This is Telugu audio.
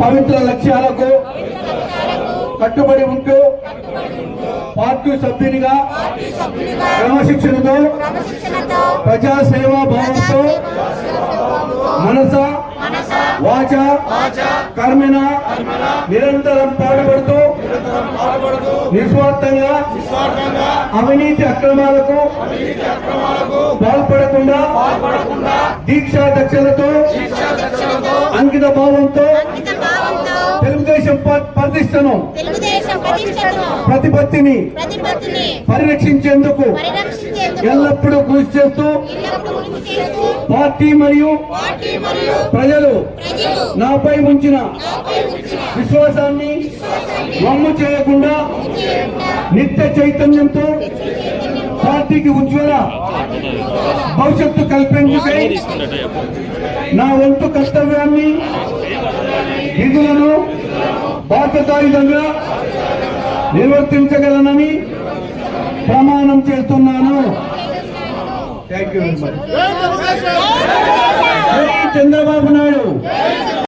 పవిత్ర లక్ష్యాలకు కట్టుబడి ఉంటూ పార్టీ సభ్యునిగా క్రమశిక్షణతో ప్రజాసేవా భావంతో మనస వాచ కర్మిన నిరంతరం పాటుపడుతూ నిస్వార్థంగా అవినీతి అక్రమాలకు పాల్పడకుండా దీక్షా దక్షతతో అంకిత భావంతో తెలుగుదేశం ప్రతిష్టను ప్రతిపత్తిని పరిరక్షించేందుకు ఎల్లప్పుడూ కృషి చేస్తూ పార్టీ మరియు ప్రజలు ప్రజలు నాపై ఉంచిన విశ్వాసాన్ని వమ్ము చేయకుండా నిత్య చైతన్యంతో పార్టీకి ఉజ్వల భవిష్యత్తు కల్పించుకై నా వంతు కర్తవ్యాన్ని విధులను బాధ్యతాయుతంగా నిర్వర్తించగలనని ప్రమాణం చేస్తున్నాను. Thank you very much